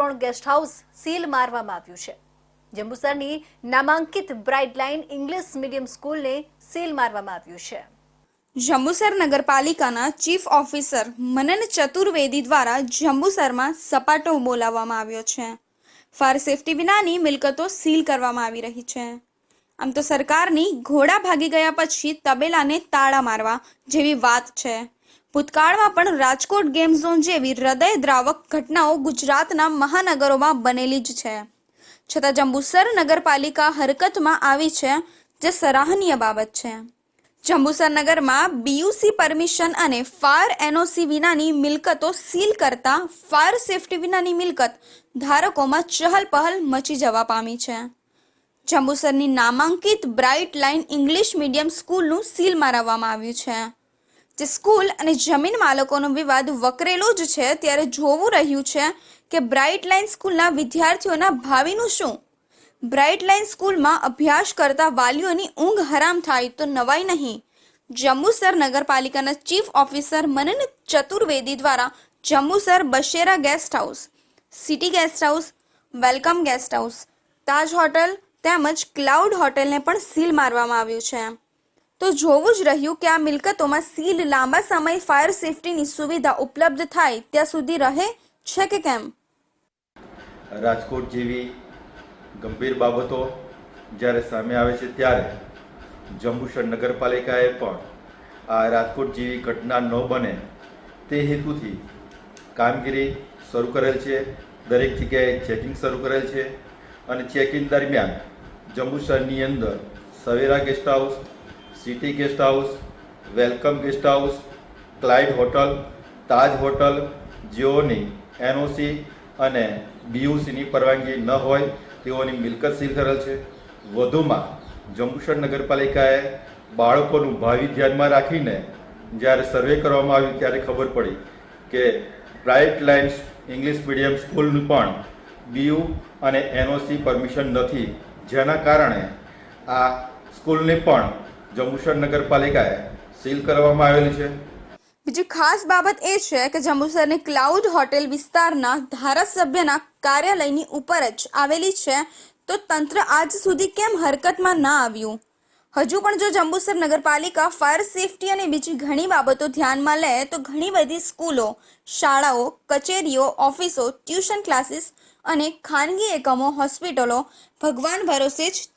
ત્રણ guest house seal મારવામાં આવ્યું છે. જંબુસરની નામાંકિત બ્રાઇટ લાઇન ઇંગ્લિશ મીડિયમ સ્કૂલને સીલ મારવામાં આવ્યું છે. જંબુસર નગરપાલિકાના ચીફ ઓફિસર મનન ચતુર્વેદી દ્વારા જંબુસરમાં સપાટો બોલાવવામાં આવ્યો છે. ફાયર સેફટી વિનાની મિલકતો સીલ કરવામાં આવી રહી છે. આમ તો સરકારની ઘોડા ભાગી ગયા પછી તબેલાને તાળા મારવા જેવી વાત છે. ભૂતકાળમાં પણ રાજકોટ ગેમ ઝોન જેવી હૃદયદ્રાવક ઘટનાઓ ગુજરાતના મહાનગરોમાં બનેલી જ છે. છતાં જંબુસર નગરપાલિકા હરકતમાં આવી છે, જે સરાહનીય બાબત છે. જંબુસર નગરમાં બીયુસી પરમિશન અને ફાયર એનઓસી વિનાની મિલકતો સીલ કરતા ફાયર સેફટી વિનાની મિલકત ધારકોમાં ચહલ પહલ મચી જવા પામી છે. જંબુસરની નામાંકિત બ્રાઇટ લાઇન ઇંગ્લિશ મીડિયમ સ્કૂલનું સીલ મારવામાં આવ્યું છે. જે સ્કૂલ અને જમીન માલકોનો વિવાદ વકરેલો જ છે, ત્યારે જોવું રહ્યું છે કે બ્રાઇટ લાઇન સ્કૂલના વિદ્યાર્થીઓના ભાવિનું શું? બ્રાઇટ લાઇન સ્કૂલમાં અભ્યાસ કરતા વાલીઓની ઊંઘ હરામ થાય તો નવાઈ નહીં. જંબુસર નગરપાલિકાના ચીફ ઓફિસર મનન ચતુર્વેદી દ્વારા Jambusar Basera guest house, city guest house, welcome guest house, Taj hotel તેમજ ક્લાઉડ હોટેલને પણ સીલ મારવામાં આવ્યું છે. તો જોવું જ રહ્યું કે આ મિલકતોમાં સીલ, લાંબા સમય ફાયર સેફટીની સુવિધા ઉપલબ્ધ થાય ત્યાં સુધી રહે છે કે કેમ? રાજકોટ જેવી ગંભીર બાબતો જ્યારે સામે આવે છે ત્યારે જંબુસર નગરપાલિકાએ પણ આ રાજકોટ જેવી ઘટના ન બને તે હેતુથી કામગીરી શરૂ કરેલ છે, દરેક જગ્યાએ ચેકિંગ શરૂ કરેલ છે અને ચેકિંગ દરમિયાન જંબુસરની અંદર Savera guest house city guest house welcome guest house cloud hotel Taj hotel જેઓની NOC અને બીયુસીની પરવાનગી ન હોય, તેઓની મિલકત સીલ કરેલ છે. વધુમાં, જંબુસર નગરપાલિકાએ બાળકોનું ભાવિ ધ્યાનમાં રાખીને જ્યારે સર્વે કરવામાં આવ્યું ત્યારે ખબર પડી કે બ્રાઇટ લાઇન્સ ઇંગ્લિશ મીડિયમ સ્કૂલનું પણ બીયુ અને એનઓસી પરમિશન નથી. જેના કારણે આ સ્કૂલને પણ જંબુસર નગરપાલિકાએ સીલ કરવામાં આવેલી છે. બીજી ખાસ બાબત એ છે કે જંબુસરની ક્લાઉડ હોટેલ વિસ્તારના ધારાસભ્યના કાર્યાલયની ઉપર જ આવેલી છે. તો તંત્ર આજ સુધી કેમ હરકતમાં ના આવ્યું? હજુ પણ જો જંબુસર નગરપાલિકા ફાયર સેફટી અને બીજી ઘણી બાબતો ધ્યાનમાં લે, તો ઘણી બધી સ્કૂલો, શાળાઓ, કચેરીઓ, ઓફિસો, ટ્યુશન ક્લાસીસ અને ખાનગી એકમો, હોસ્પિટલો ભગવાન ભરોસે જ